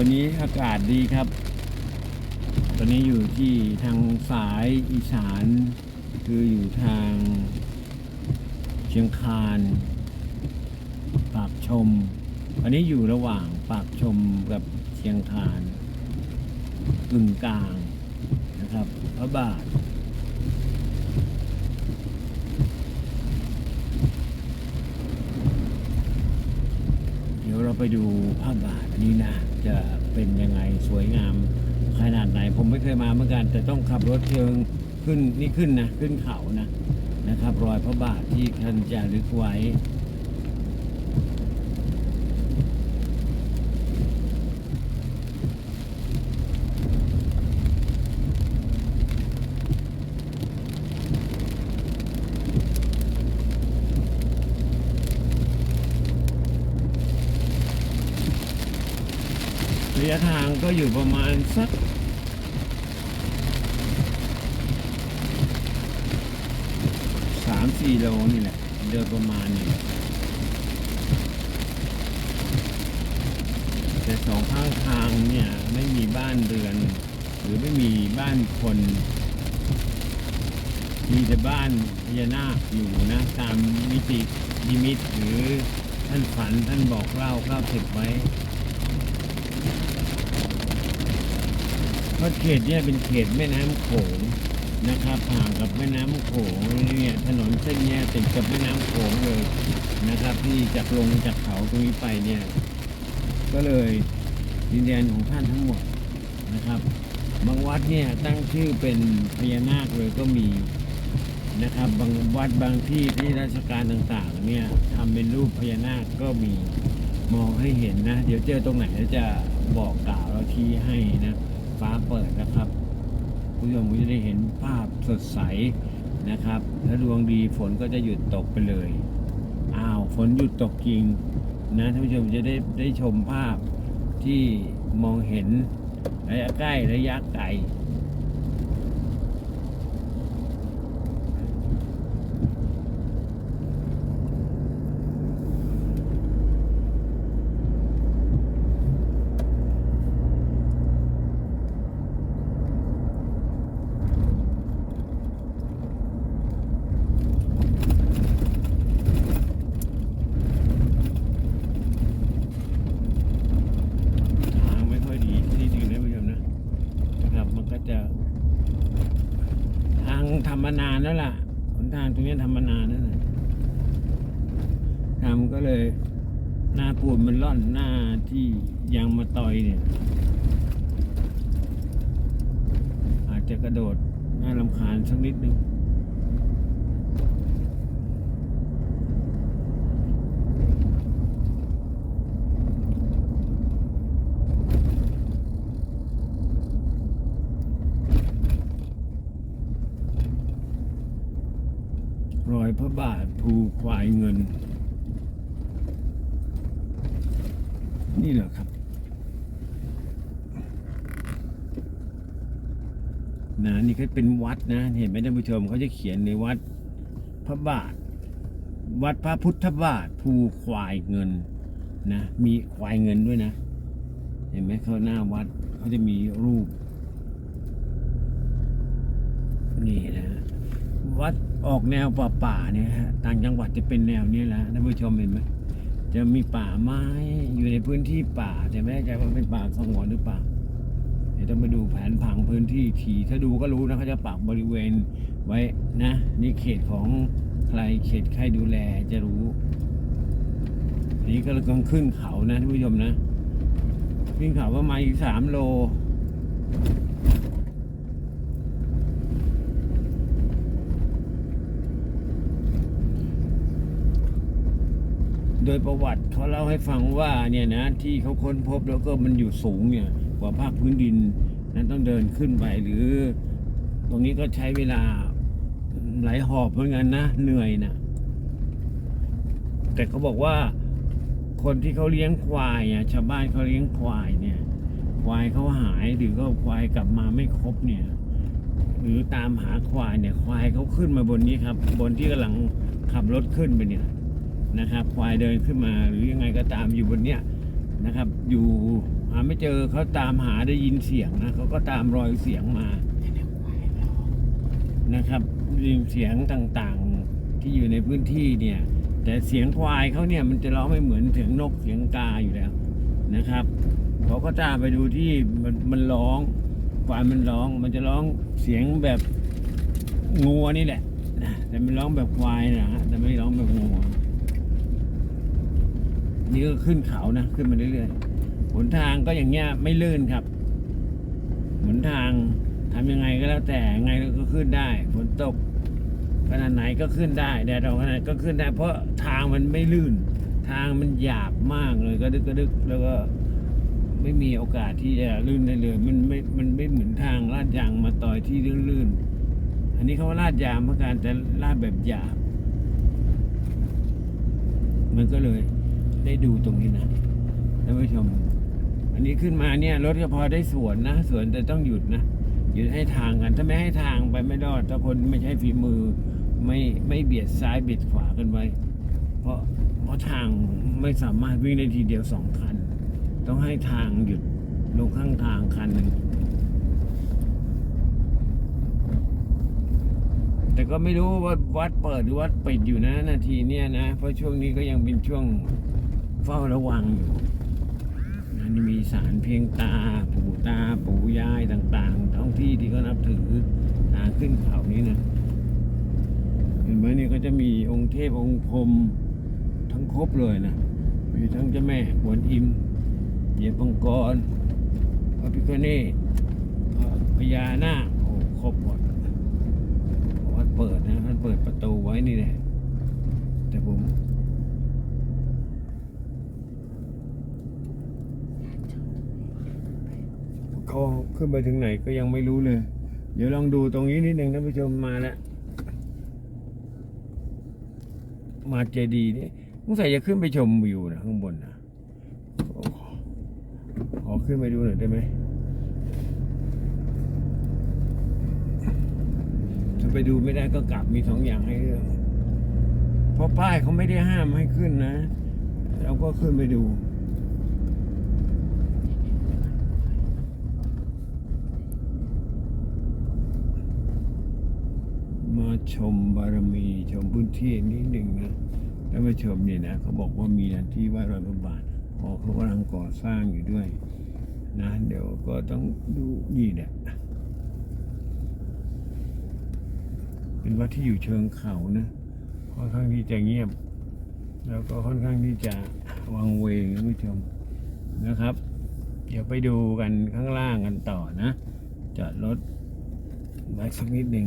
วันนี้อากาศดีครับ ตอนนี้อยู่ที่ทางสายอีสาน คืออยู่ทางเชียงคานปากชม อันนี้อยู่ระหว่างปากชมกับเชียงคานกึ่งกลางนะครับพระบาทเดี๋ยวเราไปดูภาพบาทนี้นะ จะเป็นยังไงสวยงามขนาดไหน ผมไม่เคยมาเหมือนกัน แต่ต้องขับรถเชิงขึ้นนี่ขึ้นนะ ขึ้นเขานะนะครับ รอยพระบาทที่ท่านจะลึกไว้ ยะทางก็อยู่ประมาณสักสามสี่โลนี่แหละเดินประมาณนี้แต่สองข้างทางเนี่ยไม่มีบ้านเรือน หรือไม่มีบ้านคน มีแต่บ้านพญานาคอยู่นะตามมิตินิมิตหรือท่านฝันท่านบอกเล่าเล่าเก็บไว้ เพราะเขตเนี่ยเป็นเขตแม่น้ำโขงนะครับห่างกับแม่น้ำโขงเนี่ยถนนเส้นเนี้ยติดกับแม่น้ำโขงเลยนะครับ ที่จากลงจากเขาตรงนี้ไปเนี่ยก็เลยดินแดนของท่านทั้งหมดนะครับบางวัดเนี่ยตั้งชื่อเป็นพญานาคเลยก็มีนะครับบางวัดบางที่ที่ราชการต่างๆเนี่ยทำเป็นรูปพญานาคก็มีมองให้เห็นนะ เดี๋ยวเจอตรงไหนแล้วจะบอกกล่าวแล้วชี้ให้นะ ฟ้าเปิดนะครับผู้ชมก็จะได้เห็นภาพสดใสนะครับ ถ้าดวงดีฝนก็จะหยุดตกไปเลย อ้าวฝนหยุดตกจริงนะท่านผู้ชมจะได้ได้ชมภาพที่มองเห็นระยะใกล้ระยะไกล ทางไม่ค่อยดีที่ถึงนะผู้ชมนะนะครับ มันก็จะ ทางทำมานานแล้วล่ะห นทางตรงนี้ทำมานานแล้วนะทำก็เลย หน้าปูนมันร่อนหน้าที่ยางมาต่อยเนี่ย อาจจะกระโดดน่าลำคาญสักนิดนึง รอยพระ บาทภูควายเงิน นี่เหรอครับ นะนี่ก็เป็นวัดนะ เห็นไหมท่านผู้ชมเขาจะเขียนในวัดพระบาท วัดพระพุทธบาทภูควายเงินนะมีควายเงินด้วยนะ เห็นไหมเขาหน้าวัดเขาจะมีรูป นี่นะ วัด ออกแนวป่าป่าเนี่ยฮะต่างจังหวัดจะเป็นแนวนี้แหละท่านผู้ชมเห็นไหมจะมีป่าไม้อยู่ในพื้นที่ป่าแต่ไม่แน่ใจว่าเป็นป่าสงวนหรือเปล่าเดี๋ยวต้องไปดูแผนผังพื้นที่ทีถ้าดูก็รู้นะเขาจะปักบริเวณไว้นะนี่เขตของใครเขตใครดูแลจะรู้นี้ก็กำลังขึ้นเขานะท่านผู้ชมนะขึ้นเขาประมาณอีกสามโล โดยประวัติเขาเล่าให้ฟังว่าเนี่ยนะที่เขาค้นพบแล้วก็มันอยู่สูงเนี่ยกว่าภาคพื้นดินนั้นต้องเดินขึ้นไปหรือ ตรงนี้ก็ใช้เวลาหลายหอบเหมือนกันนะเหนื่อยนะแต่เขาบอกว่าคนที่เขาเลี้ยงควายอะชาวบ้านเขาเลี้ยงควายเนี่ย ควายเขาหายหรือก็ควายกลับมาไม่ครบเนี่ย หรือตามหาควายเนี่ย ควายเขาขึ้นมาบนนี้ครับ บนที่กำลังขับรถขึ้นไปเนี่ย นะครับควายเดินขึ้นมาหรือยังไงก็ตามอยู่บนเนี้ยนะครับ อยู่หาไม่เจอเขาตามหาได้ยินเสียงนะเขาก็ตามรอยเสียงมานะครับยินเสียงต่างๆที่อยู่ในพื้นที่เนี่ย แต่เสียงควายเขาเนี่ยมันจะร้องไม่เหมือนเสียงนกเสียงกาอยู่แล้วนะครับเขาก็ตามไปดูที่มันมันร้องควายมันร้อง มันจะร้องเสียงแบบงัวนี่แหละนะแต่มันร้องแบบควายนะฮะแต่ไม่ร้องแบบงัว นี่ก็ขึ้นเขานะ ขึ้นมาเรื่อยๆหนทางก็อย่างเงี้ยไม่ลื่นครับหนทางทำยังไงก็แล้วแต่ไงก็ขึ้นได้ฝนตกขนาดไหนก็ขึ้นได้แดดออกขนาดไหนก็ขึ้นได้ เพราะทางมันไม่ลื่น ทางมันหยาบมากเลยก็ดึกก็ดึกแล้วก็ไม่มีโอกาสที่จะลื่นได้เลย มันไม่ มันไม่เหมือนทางลาดยางมาต่อยที่ลื่นๆอันนี้เขาว่าลาดยางเหมือนกันแต่ลาดแบบหยาบ มันก็เลย ได้ดูตรงนี้นะท่านผู้ชม อันนี้ขึ้นมาเนี่ยรถก็พอได้สวนนะสวนแต่ต้องหยุดนะหยุดให้ทางกัน ถ้าไม่ให้ทางไปไม่รอดถ้าคนไม่ใช้ฝีมือ ไม่ไม่เบียดซ้ายเบียดขวากันไว้ เพราะเพราะทางไม่สามารถวิ่งได้ทีเดียวสองคัน ต้องให้ทางหยุดลงข้างทางคันหนึ่งแต่ก็ไม่รู้ว่าวัดเปิดหรือวัดปิดอยู่นะนาทีเนี้ยนะ เพราะช่วงนี้ก็ยังเป็นช่วง เฝ้าระวังอยู่นะนี่มีสารเพียงตา ปู่ตา ปู่ยายต่างๆ ท้องที่ที่เขานับถือทางขึ้นเขานี้นะเห็นไหมนี่ก็จะมีองค์เทพองค์พรมทั้งครบเลยนะ มีทั้งเจ้าแม่กวนอิมเหยียบมังกรพระพิฆเนศพระพญานาคโอ้ครบหมดวัดเปิดนะท่านเปิดประตูไว้นี่แหละแต่ผม เขึ้นไปถึงไหนก็ยังไม่รู้เลย เดี๋ยวลองดูตรงนี้นิดหนึ่งท่านผู้ชมมาแล้ว มาเจดีนี่สงสัยจะขึ้นไปชมวิวนะข้างบนนะขอขึ้นไปดูหน่อยได้ไหมถ้าไปดูไม่ได้ก็กลับมีสองอย่างให้เลือกเพราะป้ายเขาไม่ได้ห้ามให้ขึ้นนะ เราก็ขึ้นไปดู มา ชมบารมีชมพื้นที่นิดหนึ่งนะแล้วมาชมนี่นะเขาบอกว่ามีที่วัดรอยพระบาทพอเขากำลังก่อสร้างอยู่ด้วย นะ เดี๋ยวก็ต้องดูนี่แหละเป็นวัดที่อยู่เชิงเขานะค่อนข้างที่จะเงียบ แล้วก็ค่อนข้างที่จะวังเวงท่านผู้ชมนะครับ เดี๋ยวไปดูกันข้างล่างกันต่อนะ จอดรถไว้สักนิดหนึ่ง